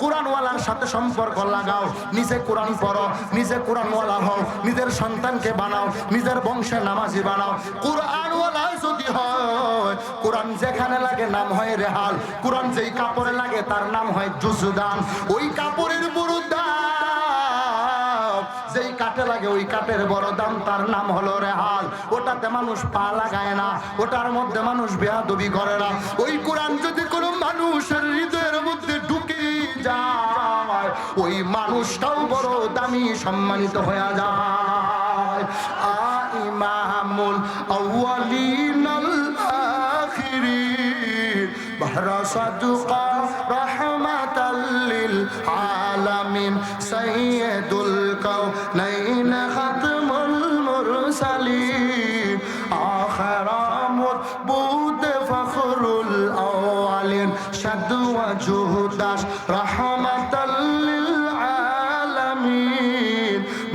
কোরআন নিজের সন্তানকে বানাও, নিজের বংশে নামাজি বানাও। যদি হয় যেখানে লাগে নাম হয় রেহাল, কোরআন যেই কাপড়ে লাগে তার নাম হয় জুজুদান। ওই কাপড়ের বুরুদান কাটে লাগে ওই কাটের বড় দাম, তার নাম হলো রেহাল। ওটাতে মানুষ পা লাগায় না, ওটার মধ্যে মানুষ বেহাদবি করে না। ওই কোরআন যদি কোনো মানুষের হৃদয়ের মধ্যে ঢুকে যায়, ওই মানুষটাও বড় দামি সম্মানিত হয়ে যায়। ইমামুল আউয়ালিনাল আখিরিন বাহরাসাদুকা রহমাতাল লিল আলামিন সাইয়্যিদ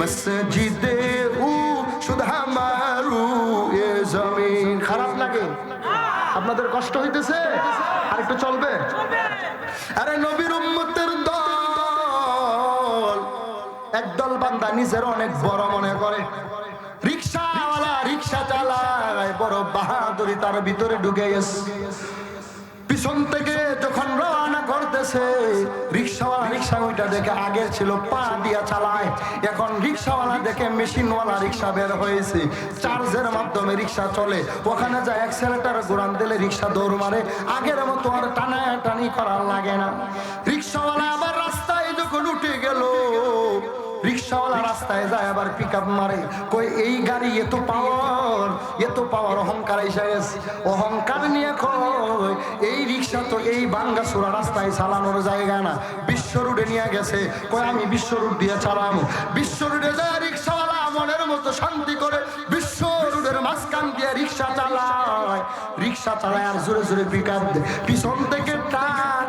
মসজিদে উ সুধা মারু এ জমিন। খারাপ লাগে। আপনাদের কষ্ট হইতেছে? আর একটু চলবে? আরে নবীর উম্মতের দল। একদল বান্দা নিজের অনেক বড় মনে করে। রিক্সাওয়ালা রিক্সা চালায়, বড় বাহাদুরি তার ভিতরে ঢুকে গেছে। পিছন থেকে যখন রওনা করতেছে, রিক্সাওয়ালা, রিক্সা ওইটা দেখে আগের ছিল পা দিয়া চালায়, এখন রিক্সাওয়ালা দেখে মেশিনওয়ালা রিক্সা বের হয়েছে। চার্জের মাধ্যমে রিক্সা চলে। ওখানে যায় অ্যাক্সেলেটার ঘুরান দিলে রিক্সা দৌড় মারে। আগের মতো আর টানা টানি করার লাগে না। রিক্সাওয়ালা আবার রাস্তায় যখন উঠে গেল রিক্সাওয়ালা রাস্তায় যায় আবার পিক আপ মারে। কই এই গাড়ি এত পাওয়ার এত পাওয়ার অহংকার এসে গেছে। অহংকার নিয়ে কয়, এই রিক্সা তো এই বাঙ্গাসুরা রাস্তায় চালানোর জায়গা না। বিশ্ব রুটে নিয়ে গেছে। কই আমি বিশ্ব রুট দিয়ে চালাবো বিশ্ব রুটে যায় রিক্সাওয়ালা মনের মতো শান্তি করে বিশ্ব রুটের মাঝখান দিয়ে রিক্সা চালায়। রিক্সা চালায় আর জোরে জোরে পিক আপ দেয়। পিছন থেকে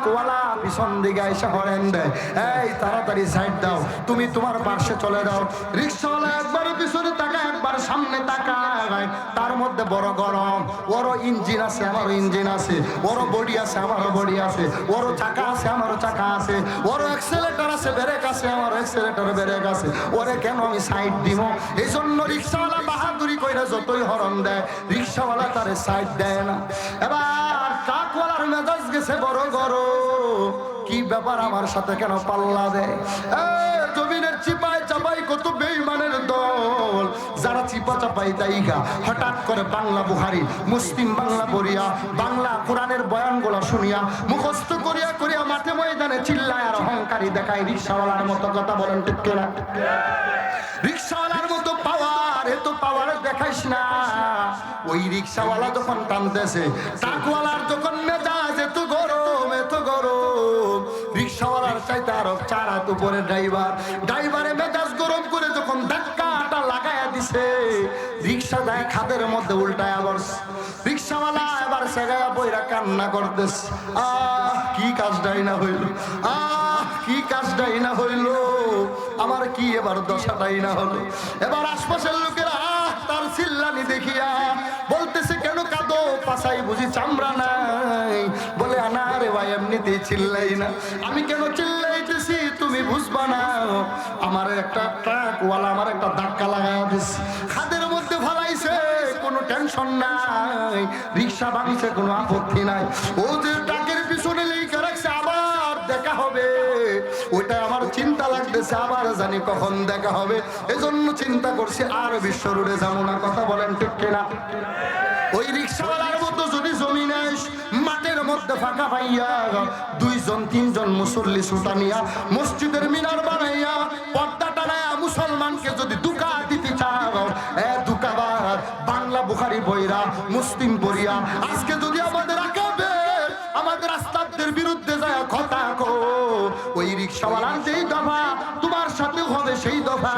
ট্রাকওয়ালা পিছন দিকে এসে হরেন দেয় এই, তাড়াতাড়ি সাইড দাও। তুমি তোমার পাশে চলে যাও। রিক্সাওয়ালা একবার পিছনে তাকায়, একবার সামনে তাকায়। তার মধ্যে বড় গরম। ওর ইঞ্জিন আছে, আমারও ইঞ্জিন আছে। ওর বডি আছে, আমারও বডি আছে। ওর চাকা আছে, আমারও চাকা আছে। ওর অ্যাক্সেলেটার আছে ব্রেক আছে আমার অ্যাক্সেলেটার ব্রেক আছে। ওরে কেন আমি সাইড দিব? এই জন্য রিক্সাওয়ালা বাহাদুরি কইরা যতই হরন দেয়, রিক্সাওয়ালা তারে সাইড দেয় না। এবার ট্রাকওয়ালার মেজাজ গেছে বড় গরম কি ব্যাপার আমার সাথে কেন পাল্লা দেয়? জমিনের চিপাই চাপাই কত বেইমানের দল। যারা চিপা চাপাই তাইগা হঠাৎ করে বাংলা বুহারি, মুসলিম বাংলা পড়িয়া, বাংলা কোরআনের বয়ানগুলো শুনিয়া, মুখস্থ করিয়া করিয়া মাঠে ময়দানে চিল্লায় আর অহংকারী দেখায় রিক্সাওয়ালার মতো কথা বলেন, ঠিক মতো পাওয়ার দেখাইস না। ওই রিক্সাওয়ালা যখন টানতেছে যখন মেজাজ এত গরম এত গরম। রিক্সাওয়ালার চাইতে আরও উপরে ড্রাইভার। ড্রাইভারে মেজাজ গরম করে যখন ধাক্কাটা লাগাইয়া দিছে, রিক্সা যায় খাদের মধ্যে উল্টায় আবার রিক্সাওয়ালা এবার সেগায়া বইরা কান্না করতেছে। আহ, কি কাজটাই না হইল? আহ কি কাজটাই না হইল? আমার কি এবার দশাটাই না হলো? এবার আশপাশের লোকেরা তার চিল্লানি দেখিয়া বলতেছে, কেন কাঁদো? পাশাই বুঝি চামড়া নাই। বলে, আনা রে ভাই, এমনিতেই চিল্লাই না। আমি কেন চিল্লাইতেছি? তুমি বুঝবা না। আমার একটা ট্রাক ট্রাকওয়ালা আমার একটা ধাক্কা লাগাই দিছে। খাদের মধ্যে ফালাইছে, কোনো টেনশন নাই। রিক্সা ভাঙছে, কোনো আপত্তি নাই। ও যে ট্রাকের পিছনে দেখা হবে। ওইটা আমার চিন্তা লাগতেছে, আবার জানি কখন দেখা হবে। এজন্য চিন্তা করছি, আর বিশ্ব রোডে যাব না। কথা বলেন ঠিক কিনা? ওই রিক্সাওয়ালার মতো যদি জমি নেস মাঠের মধ্যে ফাঁকা পাইয়া দুইজন, তিনজন মুসল্লি সুতা নিয়া মসজিদের মিনার বানাইয়া পর্দা টানায়া মুসলমানকে যদি দুকা দিতে চাও, এ দুকাবার বাংলা বুখারি বইরা, মুসলিম বইরা আজকে যদি আমাদের রিক্সাওয়ালার যেই দফা, তোমার সাথে হবে সেই দফা।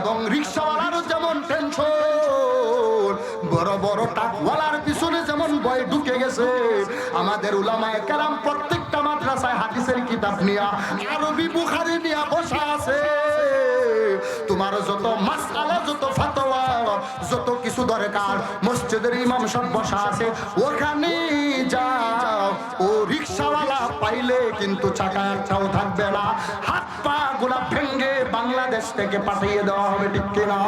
এবং রিক্সাওয়ালারও যেমন টেনশন বড় বড় টাকওয়ালার পিছনে যেমন ভয় ঢুকে গেছে। আমাদের উলামায়ে কেরাম প্রত্যেকটা মাদ্রাসায় হাদিসের কিতাব নিয়া, আরবি বুখারি নিয়া বসা আছে। তোমার যত মাসআলা, যত যত কিছু দরকার, মসজিদের ইমাম সব বসা আছে। ওখানে যাও, ও রিক্সাওয়ালা পাইলে কিন্তু চাকা একটাও থাকবে না। হাত পা গুলা ভেঙ্গে বাংলাদেশ থেকে পাঠিয়ে দেওয়া হবে, ঠিক কিনা?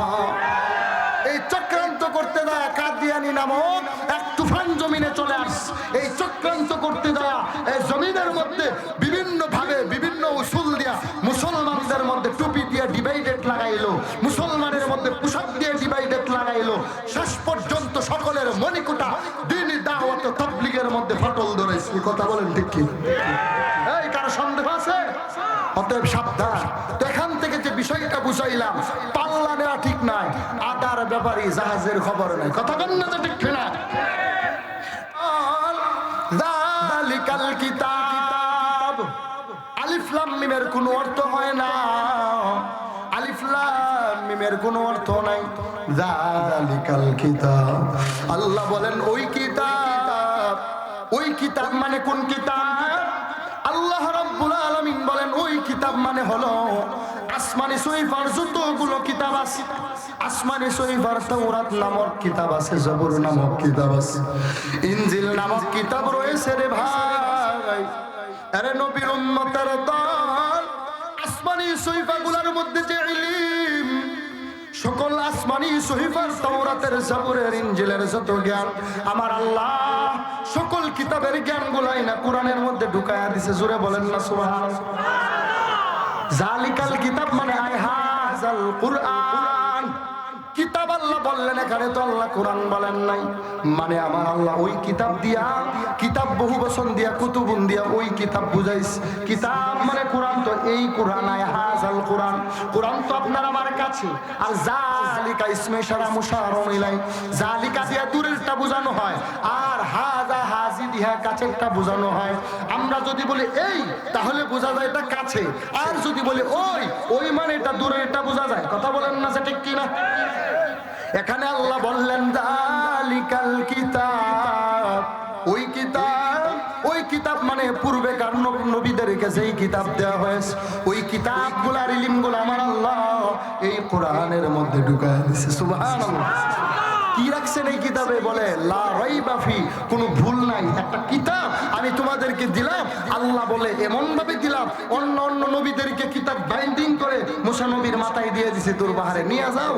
এই চক্রান্ত করতে দেয় কাদিয়ানি নামক এক তুফান জমিনে চলে আস। এই চক্রান্ত করতে দেয়া এই জমিনের মধ্যে বিভিন্ন বিভিন্ন সকলের মণিকুটা দিন দাওয়াত তবলিগের মধ্যে ফাটল ধরেছে এই কথা বলেন ঠিক কি? এই, কারও সন্দেহ আছে? অতএব সাবধান। এখান থেকে যে বিষয়টা বুঝাইলাম, পাল্লা নেওয়া ঠিক নাই, আদার ব্যাপারে জাহাজের খবর নাই। কথা বলেন না তো ঠিক না যালিকাল কিতাব। আলিফ লাম মিমের কোনো অর্থ হয় না। লাম মিমের কোনো অর্থ নাই। যালিকাল কিতাব। আল্লাহ বলেন, ওই কিতাব ওই কিতাব মানে কোন কিতাব? আল্লাহ রাব্বুল আলামিন বলেন, ওই কিতাব মানে হলো আসমানি সহিফার যতগুলো কিতাব আছে। আসমানি সহিফার তাওরাত নামক কিতাব আছে, জবর নামক কিতাব আছে। ইনজিল নামক কিতাব রয়েছে রে ভাই। আরে নবীর উম্মতের দল, আসমানি সহিফাগুলোর মধ্যে যে ইলম সকল আসমানি সহিফার তাওরাতের জাবুরের ইঞ্জিলের যত জ্ঞান আমার আল্লাহ সকল কিতাবের জ্ঞান গুলাই না কোরআনের মধ্যে ঢুকায়া দিছে। জুড়ে বলেন না সুবহান জালিকাল কিতাব মানে আই হাজাল কুরআন। আল্লাহ বললেন, এখানে তো আল্লাহ কোরআন বলেন নাই। মানে আমার আল্লাহ ওই কিতাব দিয়া, কিতাব বহু বচন দিয়া, কুতুবুন দিয়া ওই কিতাব বুঝাইস। কিতাব মানে কোরআন তো, এই কোরআন আয় হাজাল কোরআন। কোরআন তো আপনার আমার কাছে। আর জালিকা ইসমে সারা মুশারম ইলাই জালিকা দিয়া দূরেরটা বোঝানো হয়, আর হাজা হাজি দিয়া কাছেরটা বোঝানো হয়। আমরা যদি বলি, এই, তাহলে বোঝা যায় এটা কাছে। আর যদি বলি, ওই ওই মানে এটা দূরেরটা বোঝা যায়। কথা বলেন না যে ঠিক কিনা? এখানে আল্লাহ বললেন, দালিকাল কিতাব। ওই কিতাব ওই কিতাব মানে পূর্বেকার নব- নবীদেরকে যেই কিতাব দেওয়া হয়েছে, ওই কিতাবগুলার ইলিম আমার আল্লাহ এই কোরআনের মধ্যে ঢুকায় দিছে। সুবহানাল্লাহ। কি রাখছেন এই কিতাবে বলে ভুল নাই। একটা কিতাব আমি তোমাদেরকে দিলাম, আল্লাহ বলে দিলাম, অন্য অন্য নবীদেরকে কিতাব বাইন্ডিং করে মুসা নবীর মাথায় দিয়ে দিছে তোর বাহারে নিয়ে যাও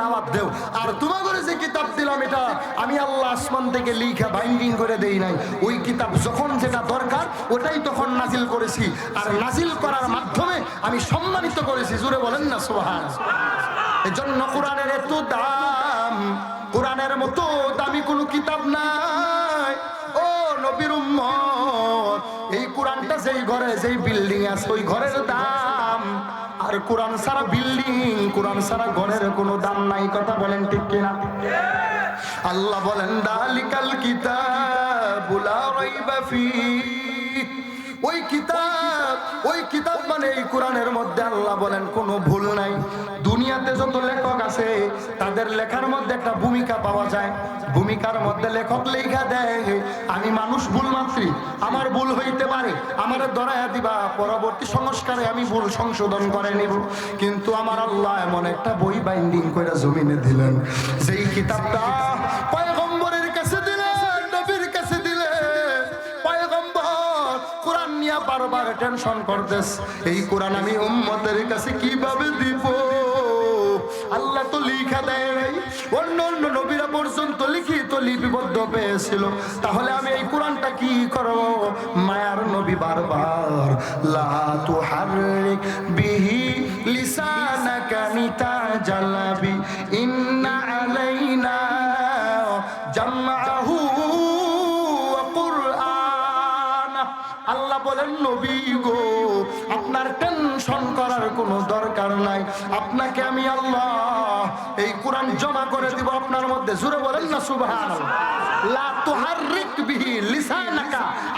দাওয়াত দেও। আর তোমাদের যে কিতাব দিলাম এটা, আমি আল্লাহ আসমান থেকে লিখা বাইন্ডিং করে দেই নাই। ওই কিতাব যখন যেটা দরকার, ওটাই তখন নাজিল করেছি। আর নাজিল করার মাধ্যমে আমি সম্মানিত করেছি। জুড়ে বলেন না সোহান এজন্য কোরআনের এত দাম। কোরআনের মতো দামি কোনো কিতাব নাই। ও নবীর উম্মত, এই কোরআনটা যেই ঘরে যেই বিল্ডিং আছে, ওই ঘরের দাম। আর কোরআন সারা বিল্ডিং কোরআন সারা ঘরের কোনো দাম নাই, কথা বলেন ঠিক কিনা? আল্লাহ বলেন, দালিকাল কিতাব রাইবা ফি ওই কিতাব ওই কিতাব মানে এই কোরআনের মধ্যে আল্লাহ বলেন, কোনো ভুল নাই। দুনিয়াতে যত লেখক আছে তাদের লেখার মধ্যে একটা ভূমিকা পাওয়া যায়। ভূমিকার মধ্যে লেখক লেখা দেয় আমি মানুষ ভুল মাত্রী আমার ভুল হইতে পারে, আমার ধরায়া দিবা, পরবর্তী সংস্কারে আমি ভুল সংশোধন করে নিব। কিন্তু আমার আল্লাহ এমন একটা বই বাইন্ডিং করে জমিনে দিলেন। যেই কিতাবটা বারবার টেনশন করতেস এই কোরআন আমি উম্মতের কাছে কীভাবে দিব? আল্লাহ তো লিখা দেয় নাই। অন্য অন্য নবীরা পর্যন্ত লিখিত লিপিবদ্ধ পেয়েছিল। তাহলে আমি এই কোরআনটা কি করব? মায়ার নবী বারবার, লা তুহাররিক বিহি লিসানাকা নিতাজালাবি ইন্না আলাইনা কুরআন। আল্লাহ বলেন, নবী গো, আপনার টেনশন করার কোনো দরকার নাই। আপনাকে আমি আল্লাহ কোরআন জমা করে দিব আপনার মধ্যে। জুড়ে বলেন না, সুবহানাল্লাহ। লা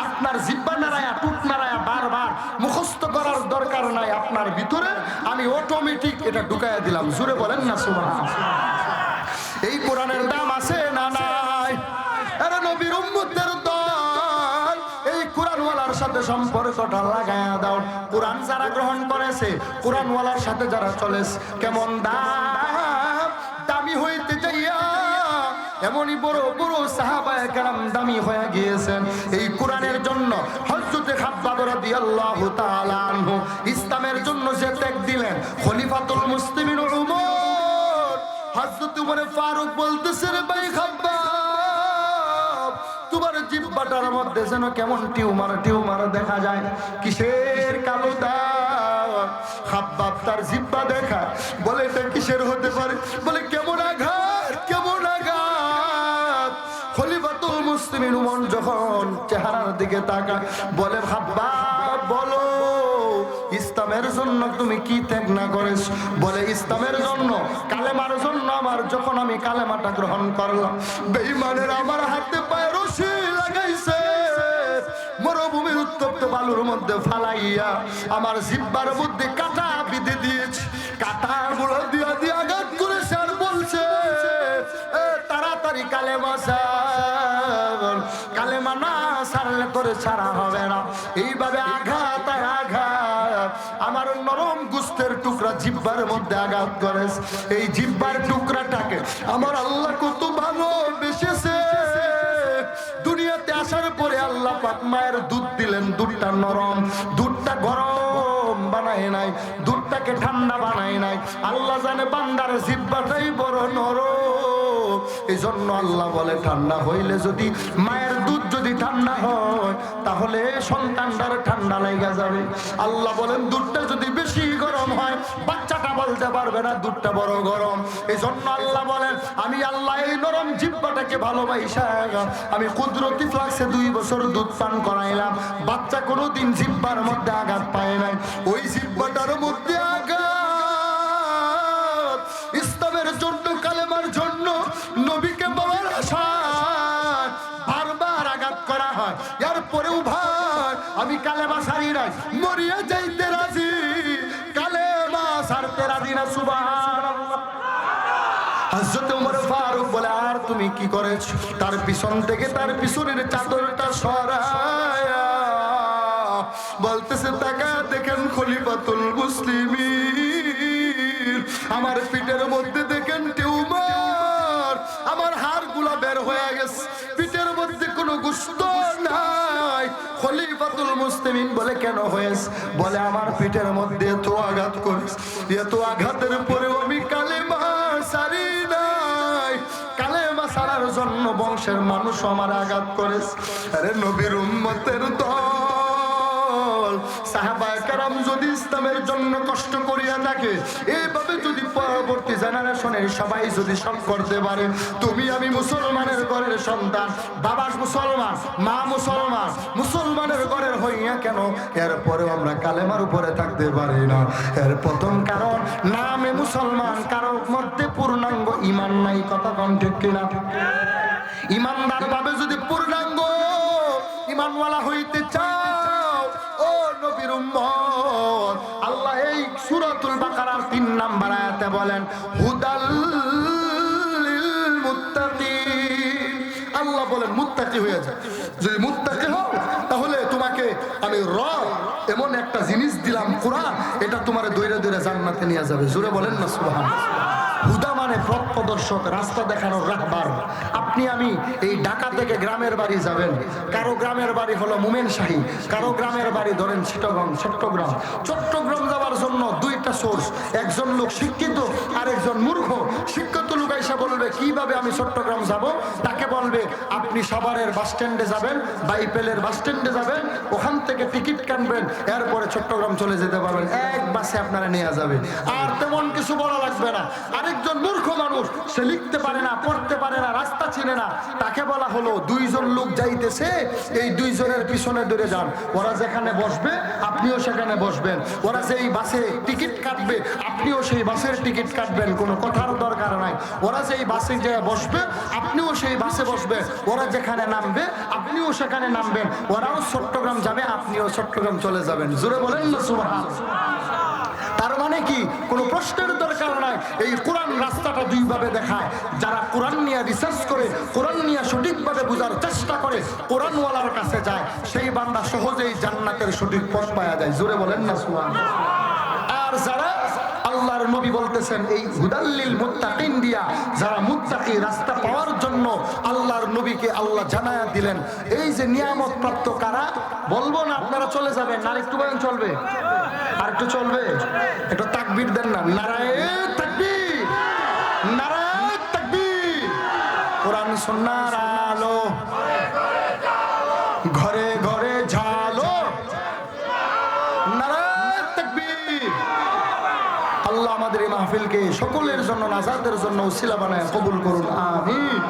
আপনার জিব্বা নাড়ায়া টুট নাড়ায়া বারবার মুখস্থ করার দরকার নাই আপনার ভিতরে। আমি অটোমেটিক এটা ঢুকায়া দিলাম। জুড়ে বলেন না, সুবহানাল্লাহ। এই কোরআনের দাম আছে না নাই? সাথে সম্পর্কটা লাগায়া দাও। কোরআন যারা গ্রহণ করেছে, কোরআনওয়ালার সাথে যারা চলেছে, কেমন দামি? হইতে যাইয়া এমনই বড় বড় সাহাবায় কেরাম দামি হয়ে গিয়েছেন। এই কোরআনের জন্য হজরতে খাব্বাব রাদিয়াল্লাহু ইসলামের জন্য যে ত্যাগ দিলেন। খলিফাতুল মুসলিমিন উমর। হযরত উমর ফারুক বলতেছে রে ভাই খাব্বাব জিব্বাটার মধ্যে যেন কেমন টিউমার টিউমার দেখা যায়। কিসের কালো দাগ? খাব্বাব তার জিব্বা দেখা। বলে, এটা কিসের হতে পারে? বলে, কেমন আঘাত কেমন আঘাত? খলিফাতুল মুসলিমিন উমর যখন চেহারার দিকে তাকায়, বলে খাব্বাব বলো, ইসলামের জন্য তুমি কি ত্যাগ না করেছ? বলে, ইসলামের জন্য, কালেমার জন্য আমার, যখন আমি কালেমাটা গ্রহণ করলাম, বেঈমানের আমার হাতে মরুভূমির উত্তপ্ত বালুর মধ্যে ফালাইয়া আমার জিব্বার মধ্যে কাটা বিধে দিয়েছে। কাটা গুলো দিয়া দিয়া আঘাত করেছে আর বলছে তাড়াতাড়ি কালে সার কালেমা না সারলে তোরে ছাড়া হবে না। এইভাবে আঘাত আঘাত। আমার নরম গুস্তের টুকরা জিব্বার মধ্যে আঘাত করে এই জিব্বার টুকরাটাকে আমার আল্লাহ কত ভালো বেসেছে পাক মায়ের দুধ দিলেন, দুধটা নরম, দুধটা গরম বানায় নাই, দুধটাকে ঠান্ডা বানায় নাই। আল্লাহ জানে বান্দার জিব্বাটাই বড় নরম। এই জন্য আল্লাহ বলে, ঠান্ডা হইলে যদি মায়ের দুধ যদি ঠান্ডা হয়, তাহলে সন্তানটার ঠান্ডা লেগে যাবে। আল্লাহ বলেন, দুধটা যদি বেশি গরম হয় বলতে পারবে না, দুধটা বড় গরম। এই জন্য আল্লাহ বলেন, আমি আল্লাহ এই নরম জিব্বাটাকে ভালোবাসা। আমি কুদরতি ফ্লাক্সে দুই বছর দুধ পান করাইলাম। বাচ্চা কোনোদিন জিব্বার মধ্যে আঘাত পায় নাই। ওই জিব্বাটার মধ্যে আঘাত। ইসলামের জন্য, কালেমার জন্য, নবীকে পাওয়ার আশায় বারবার আঘাত করা হয়। এর পরেও ভাই, আমি কালেমা সারি নাই। মরিয়া যাইতে কালেমা রাজি না? সুবহানাল্লাহ। ফারুক বলে, আর তুমি কি করেছ? তার পিছন থেকে তার চাদরটা বলতেছে টাকা দেখেন খলিফাতুল বলে কেন হয়েস বলে, আমার পিঠের মধ্যে এত আঘাত করেছ। এত আঘাতের পরে আমি কালেমা সারি নাই। কালেমা সারার জন্য বংশের মানুষ আমার আঘাত করিস আরে নবীর উম্মতের দল, সাহাবায়ে কেরাম যদি ইসলামের জন্য কষ্ট করিয়া থাকে এইভাবে যদি পরবর্তী জেনারেশনের সবাই যদি সব করতে পারে, তুমি আমি মুসলমানের ঘরের সন্তান, বাবা মুসলমান, মা মুসলমান, মুসলমানের ঘরের হইয়া কেন? এরপরেও আমরা কালেমার উপরে থাকতে পারি না। এর প্রথম কারণ, নামে মুসলমান কারোর মধ্যে পূর্ণাঙ্গ ইমান নাই, কথা কম ঠিক কিনা? ইমানদার ভাবে যদি পূর্ণাঙ্গ ইমানওয়ালা হইতে চাও, ও নবীর উম্মত নাম্বার আয়াতে বলেন, হুদাল আল্লাহ বলেন, মুত্তাকি হয়ে যায় যদি মুত্তাকি হও, তাহলে তোমাকে আমি রব এমন একটা জিনিস দিলাম, কোরআন, এটা তোমার দৈরে দৈরে জান্নাতে নিয়ে যাবে। জোরে বলেন না, সুবহানাল্লাহ। হুদা মানে পথ প্রদর্শক, রাস্তা দেখানোর রাখবার। আপনি, আমি এই ঢাকা থেকে গ্রামের বাড়ি যাবেন। কারও গ্রামের বাড়ি হলো মুমেন শাহী, কারও গ্রামের বাড়ি ধরেন চিটগং চট্টগ্রাম চট্টগ্রাম যাওয়ার জন্য দুইটা সোর্স একজন লোক শিক্ষিত আর একজন মূর্খ। শিক্ষিত লোক এসে বলবে, কীভাবে আমি চট্টগ্রাম যাব? বলবে, আপনি সবারের বাস স্ট্যান্ডে যাবেন, বাইপেলের বাস স্ট্যান্ডে যাবেন, ওখান থেকে টিকিট কাটবেন, এরপরে চট্টগ্রাম চলে যেতে পারবেন। এক বাসে আপনারা নিয়ে যাবে। আর তেমন কিছু বলা লাগবে না। আরেকজন মূর্খ মানুষ, সে লিখতে পারে না, পড়তে পারে না, রাস্তা চিনে না। তাকে বলা হলো, দুইজন লোক যাইতেছে, এই দুইজনের পিছনে দূরে যান। ওরা যেখানে বসবে, আপনিও সেখানে বসবেন। ওরা যেই বাসে টিকিট কাটবে, আপনিও সেই বাসের টিকিট কাটবেন। কোনো কথার দরকার নাই। ওরা যেই বাসে যে বসবে, আপনিও সেই বাসে বসবে, ওরা যেখানে নামবে, আপনিও সেখানে নামবেন। ওরাও চট্টগ্রাম যাবে, আপনিও চট্টগ্রাম চলে যাবেন। জোরে বলেন তার মানে কি? প্রশ্নের দরকার নাই। এই কোরআন রাস্তাটা দেখায়। যারা কোরআন নিয়ে রিসার্চ করে, কোরআন নিয়ে সঠিকভাবে বোঝার চেষ্টা করে, কোরআনওয়ালার কাছে যায়, সেই বান্দা সহজেই জান্নাতের সঠিক পথ পাওয়া যায়। জোরে বলেন না সুবহান আর যারা আল্লাহর নবী বলতেছেন, এই হুদাল্লিল মুত্তাকিন দিয়া যারা মুত্তাকি রাস্তা পাওয়ার জন্য আল্লাহর নবীকে আল্লাহ জানায়া দিলেন, এই যে নিয়ামত প্রাপ্ত কারা? বলব না, আপনারা চলে যাবেন। আর একটু বয়ান চলবে? আর একটু চলবে? একটু তাকবীর দেন না। নারায়ণ তাকবীর! নারায়ণ তাকবীর! কোরআন সুন্নাহর আলো মাহফিলকে সকলের জন্য নাজাদের জন্য উসিলা বানায় কবুল করুন। আমিন।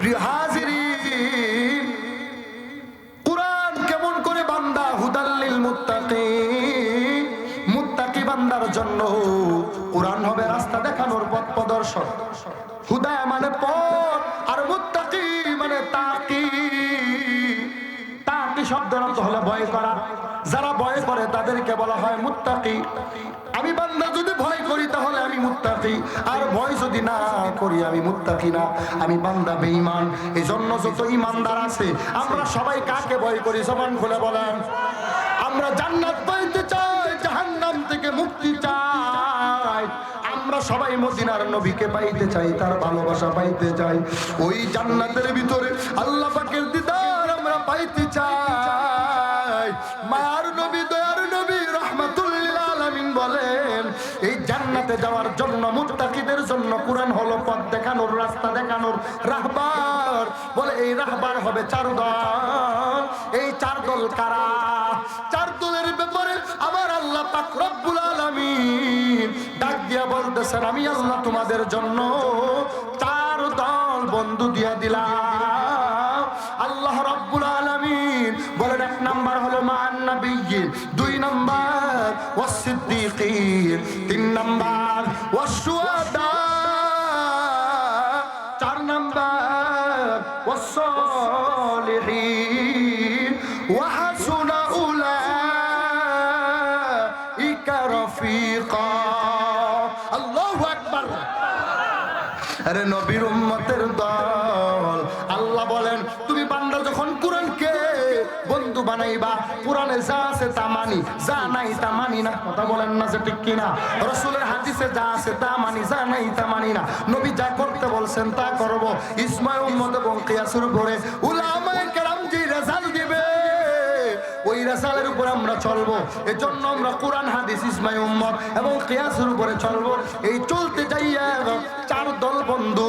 প্রিয় হাজিরিন, কোরআন কেমন করে বান্দা হুদাল্লিল মুত্তাকি মুত্তাকি বান্দার জন্য কোরআন হবে রাস্তা দেখানোর পথ প্রদর্শক হুদা মানে পথ আর মুত্তাকি মানে তাকি। তাকি শব্দের অর্থ হলো ভয় করা। যারা ভয় করে তাদেরকে বলা হয় মুত্তাকি। আমি বান্দা আমি মুত্তাকি, আর ভয় যদি না করি আমি মুত্তাকি না। আমি বান্দা বেঈমান এই জন্য যত ইমানদার আছে, আমরা সবাই কাকে ভয় করি? জবান খুলে বলেন। আমরা জান্নাত পাইতে চাই, জাহান্নাম থেকে মুক্তি চাই। আমরা সবাই মদিনার নবীকে পাইতে চাই, তার ভালোবাসা পাইতে চাই। ওই জান্নাতের ভিতরে আল্লাহ পাকের দিদার আমরা পাইতে চাই। মার জান্নাতে যাওয়ার জন্য মুত্তাকিদের জন্য কোরআন হলো পথ দেখানোর, রাস্তা দেখানোর রাহবার। বলে এই রাহবার হবে চার দল। এই চার দল কারা? চার দলের ব্যাপারে আমার আল্লাহ পাক রব্বুল আলামিন ডাক দিয়া বলতেছেন, আমি আল্লাহ তোমাদের জন্য চার দল বন্ধু দিয়া দিলাম। আল্লাহ রব্বুল বানাইবা কোরআনে যা আছে তা মানি, যা নাই তা মানি না। কথা বলেন না যে ঠিক কিনা। রসুলের হাদিসে যা আছে তা মানি, যা নাই তা মানি না। নবী যা করতে বলছেন তা করব। ইসমাইল উম্মত এবং কিয়াসুর করে উলামায়ে কেরাম যে রেজাল্ট দিবে, ওই রাসালের উপর আমরা চলবো। এজন্য আমরা কোরআন, হাদিস ইসমাই উম্মত এবং কিয়াসের উপরে চলবো। এই চলতে যাইয়া চার দল বন্ধু,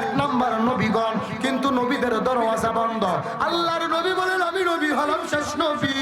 এক নাম্বার নবীগণ কিন্তু নবীদের দরওয়াজা বন্ধ। আল্লাহর নবী বলেন আমি নবী হলাম শেষ নবী।